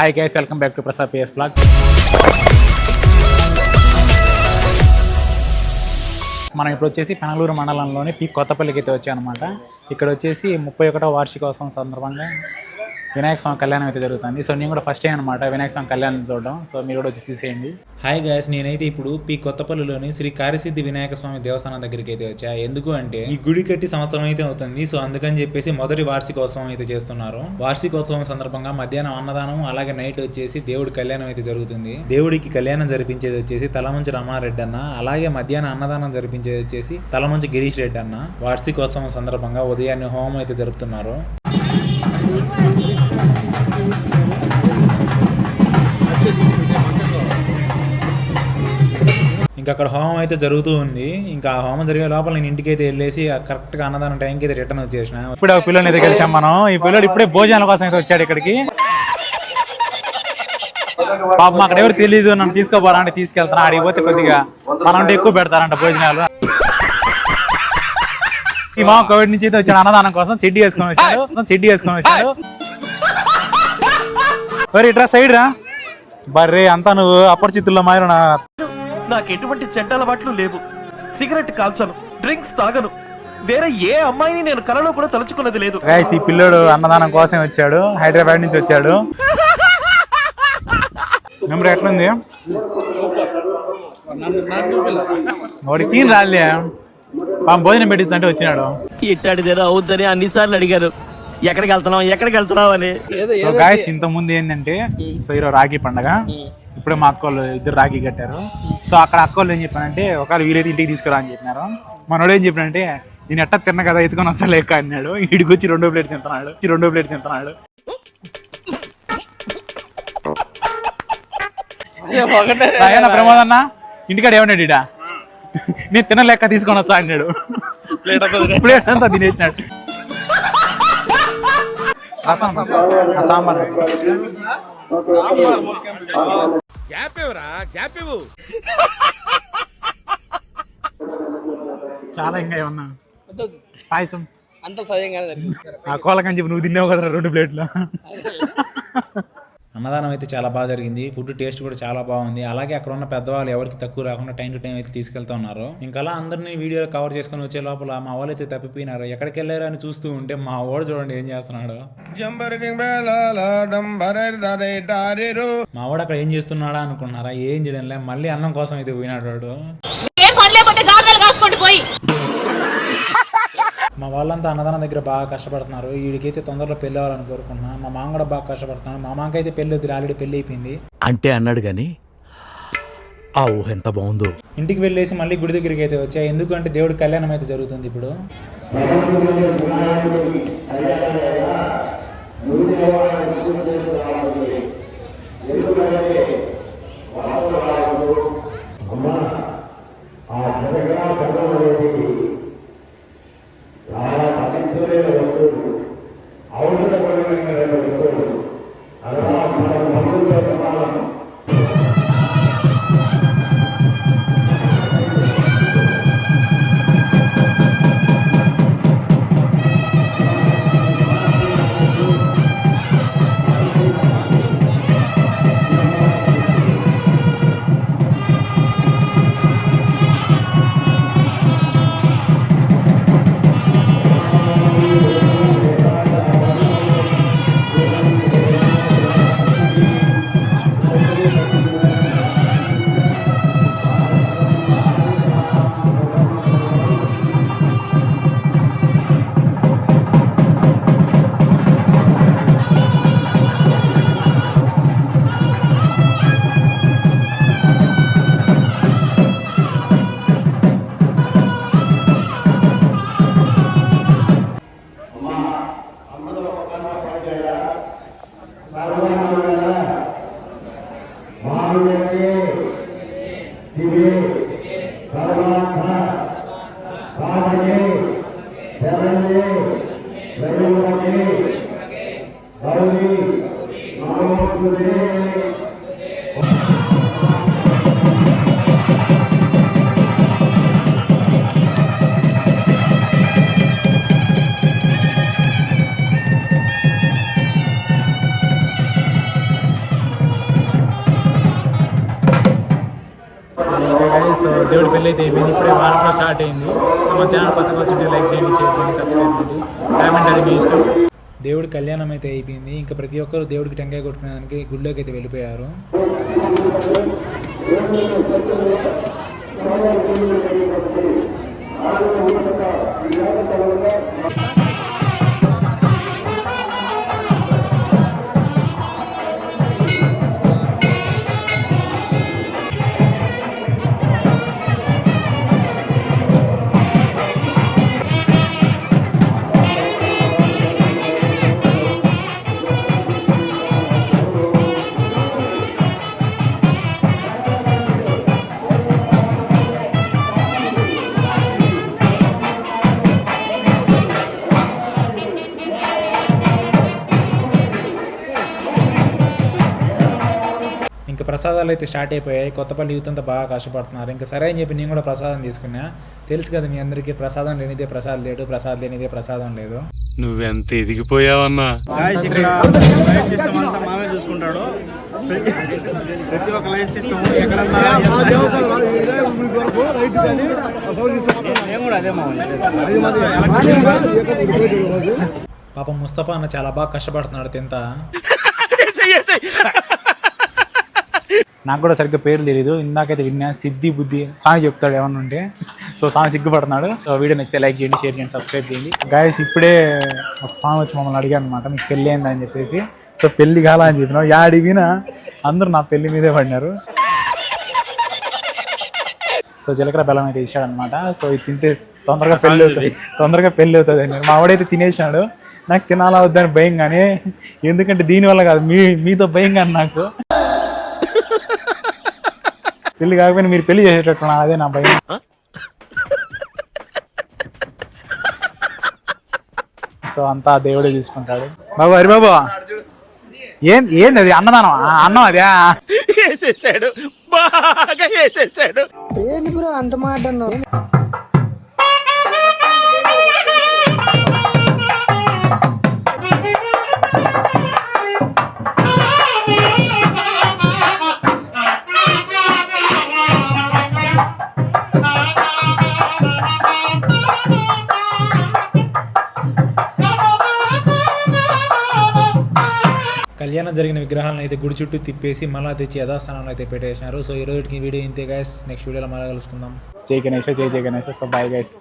Hi guys welcome back to Prasad PS blogs మనం ఇప్పుడు వచ్చేసి పెనలూరు మండలంలోని పి కొత్తపల్లికి అయితే వచ్చామన్నమాట. ఇక్కడ వచ్చేసి ముప్పై ఒకటో వార్షికోత్సవం సందర్భంగా వినాయక స్వామి కళ్యాణం అయితే జరుగుతుంది. సో నేను కూడా ఫస్ట్ టైం అనమాట వినాయక స్వామి కళ్యాణం చూడడం. సో మీరు కూడా వచ్చి చూసేయండి. హాయ్ గాయస్ నేనైతే ఇప్పుడు పీ కొత్తపల్లిలోని శ్రీ కారిసిద్ధి వినాయక స్వామి దేవస్థానం దగ్గరికి అయితే వచ్చా. ఎందుకు అంటే ఈ గుడి కట్టి సంవత్సరం అయితే అవుతుంది. సో అందుకని చెప్పేసి మొదటి వార్షికోత్సవం అయితే చేస్తున్నారు. వార్షికోత్సవం సందర్భంగా మధ్యాహ్నం అన్నదానం అలాగే నైట్ వచ్చేసి దేవుడి కళ్యాణం అయితే జరుగుతుంది. దేవుడికి కళ్యాణం జరిపించేది వచ్చేసి తలమంచి రమారెడ్డి అన్న అలాగే మధ్యాహ్నం అన్నదానం జరిపించేది వచ్చేసి తలమంచి గిరీష్ రెడ్డి అన్న. వార్షికోత్సవం సందర్భంగా ఉదయాన్నే హోమం అయితే జరుపుతున్నారు. ఇంకా అక్కడ హోమం అయితే జరుగుతూ ఉంది. ఇంకా ఆ హోమం జరిగే లోపల నేను ఇంటికి అయితే వెళ్ళేసి కరెక్ట్గా అన్నదానం టైంకి అయితే రిటర్న్ వచ్చేసిన. ఇప్పుడు ఆ పిల్లని అయితే కలిసాం మనం. ఈ పిల్లడు ఇప్పుడే భోజనాల కోసం అయితే వచ్చాడు ఇక్కడికి. పాపం అక్కడ ఎవరు తెలియదు నన్ను తీసుకోపోరా అంటే తీసుకెళ్తాను ఆడికి పోతే కొద్దిగా మనం ఎక్కువ పెడతారంట భోజనాలు. ఈ మామ కోవిడ్ నుంచి అయితే వచ్చాడు అన్నదానం కోసం చెడ్డీ వేసుకొని వచ్చాడు. చెడ్డీ వేసుకొని వచ్చాడు. మరి ఇట్రా సైడ్ రా. బర్రే అంతా నువ్వు అపరిచితుల్లో మారిన నాకు ఎటువంటి చెడ్డ అలవాట్లు లేవు. సిగరెట్ కాల్చను డ్రింక్స్ తాగను. వేరే ఏ అమ్మాయిని నేను కలలో కూడా తలుచుకున్నది లేదు. ఈ పిల్లోడు అన్నదానం కోసం వచ్చాడు. హైదరాబాద్ నుంచి వచ్చాడు. నెంబర్ ఎట్లుంది? వాడికి తీని రాలే. భోజనం పెట్టించంటే వచ్చినాడు. ఇట్టాడిదేదో అవుద్దని అన్నిసార్లు అడిగారు. ఎక్కడికి వెళ్తున్నావు ఎక్కడికి వెళ్తున్నావు అని. సో గాయస్ ఇంత ముందు ఏంటంటే సో ఈరోజు రాఖీ పండగ. ఇప్పుడే మా అక్కోళ్ళు ఇద్దరు రాఖీ కట్టారు. సో అక్కడ అక్కోళ్ళు ఏం చెప్పానంటే ఒకవేళ వీలైతే ఇంటికి తీసుకురా అని చెప్పినారు. మనోడు ఏం చెప్పానంటే నేను ఎట్టా తిన్న కదా ఎత్తుకొని వస్తా లేక అన్నాడు. ఇడికి వచ్చి రెండో ప్లేట్ తింటున్నాడు. రెండో ప్లేట్ తింటున్నాడు. ప్రమోద్ అన్న ఇంటికాడ ఏమన్నాడు ఇడా నేను తిన్న లెక్క తీసుకొని వచ్చా అన్నాడు. ప్లేట్ అంతా తినేసినాడు. సాంబార్. చాలా ఇంకా ఏమన్నా? పాయసం. అంత జరిగింది. ఆ కోలకని చెప్పి నువ్వు తిన్నావు కదా రెండు ప్లేట్లు. అన్నదానం అయితే చాలా బాగా జరిగింది. ఫుడ్ టేస్ట్ కూడా చాలా బాగుంది. అలాగే అక్కడ ఉన్న పెద్దవాళ్ళు ఎవరికి తక్కువ రాకుండా టైం టు టైం అయితే తీసుకెళ్తా ఉన్నారు. ఇంకా అలా అందరినీ వీడియో కవర్ చేసుకొని వచ్చే లోపల మా వాళ్ళు అయితే తప్పిపోయినారు. ఎక్కడికి వెళ్ళారు అని చూస్తూ ఉంటే మా వాడు చూడండి ఏం చేస్తున్నాడు. మా వాడు అక్కడ ఏం చేస్తున్నాడా అనుకున్నారా? ఏం చేయడంలే మళ్ళీ అన్నం కోసం అయితే పోయినాడు వాడు. వాళ్ళంతా అన్నదానం దగ్గర బాగా కష్టపడుతున్నారు. వీడికైతే తొందరలో పెళ్ళి అవ్వాలని కోరుకుంటున్నా. మా మామ కూడా బాగా కష్టపడుతున్నాడు. మా మామకైతే పెళ్ళి వద్దు ఆల్రెడీ పెళ్ళి అయిపోయింది. అంటే అన్నాడు గాని ఆ ఊహ ఎంత బాగుందో. ఇంటికి వెళ్ళేసి మళ్ళీ గుడి దగ్గరికి అయితే వచ్చా. ఎందుకంటే దేవుడి కళ్యాణం అయితే జరుగుతుంది ఇప్పుడు. ಅವರು అందరూ ఒకసారి పనిచేయాలా సర్వమానుల మానవులకే దివే సర్వార్థ దేవుడి పెళ్ళి అయితే అయిపోయింది. ఇప్పుడే వారం స్టార్ట్ అయింది. సో మా ఛానల్ పక్కన వచ్చి లైక్ చేయండి షేర్ చేయండి సబ్స్క్రైబ్ చేయండి. కామెంట్ అది మీ ఇష్టం. దేవుడి కళ్యాణం అయితే అయిపోయింది. ఇంకా ప్రతి ఒక్కరు దేవుడికి టెంకాయ కొట్టుకునేదానికి గుడిలోకి అయితే వెళ్ళిపోయారు. ఇంకా ప్రసాదాలు అయితే స్టార్ట్ అయిపోయాయి. కొత్తపల్లి యూత్ అంతా బాగా కష్టపడుతున్నారు. ఇంకా సరే అని చెప్పి నేను కూడా ప్రసాదం తీసుకున్నా. తెలుసు కదా మీ అందరికీ ప్రసాదం లేనిదే ప్రసాదం లేడు ప్రసాదం లేనిదే ప్రసాదం లేదు. నువ్వెంత ఎదిగిపోయావన్నా? చూసుకుంటాడు. ప్రతి- ఒక్క లైట్ సిస్టమ్ ఎక్కడ మేము కూడా అదే మామ పాపం ముస్తఫా అన్న చాలా బాగా కష్టపడుతున్నాడు తింత. నాకు కూడా సరిగ్గా పేరు తెలియదు ఇందాకైతే విన్నా సిద్ధి బుద్ధి సాంగ్ చెప్తాడు ఏమన్నా ఉంటే. సో సాంగ్ సిగ్గుపడుతున్నాడు. సో వీడియో నచ్చితే లైక్ చేయండి షేర్ చేయండి సబ్స్క్రైబ్ చేయండి. గాయస్ ఇప్పుడే ఒక సాంగ్ వచ్చి మమ్మల్ని అడిగాను అనమాట మీకు పెళ్ళి అని చెప్పేసి. సో పెళ్ళి కాలా అని చెప్పినా యాడి విన అందరూ నా పెళ్ళి మీదే పడినారు. సో జీలకర్ర బెల్లం అయితే ఇచ్చాడనమాట సో ఇది తింటే తొందరగా పెళ్ళి అవుతుంది. తొందరగా పెళ్ళి అవుతుంది అని. మా ఆవిడైతే తినేసినాడు. నాకు తినాలా వద్దని భయం కానీ ఎందుకంటే దీనివల్ల కాదు మీ మీతో భయం కానీ నాకు. పెళ్ళి కాకపోయినా మీరు పెళ్ళి చేసేటట్టు అదే నా భయం. సో అంతా దేవుడే తీసుకుంటాడు బాబు హరిబాబు ఏం ఏంది అది అన్నదానం ఆ, అన్నం అదే వేసేసాడు. బాగా వేసేసాడు. కళ్యాణం జరిగిన విగ్రహాలను అయితే గుడి చుట్టూ తిప్పేసి మళ్ళా తెచ్చి యథాస్థానంలో అయితే పెట్టేసినారు. సో ఈ రోజుకి వీడియో ఇంతే గైస్ నెక్స్ట్ వీడియోలో మళ్ళీ కలుసుకుందాం. జై గణేష్ జై జై గణేష్. So bye guys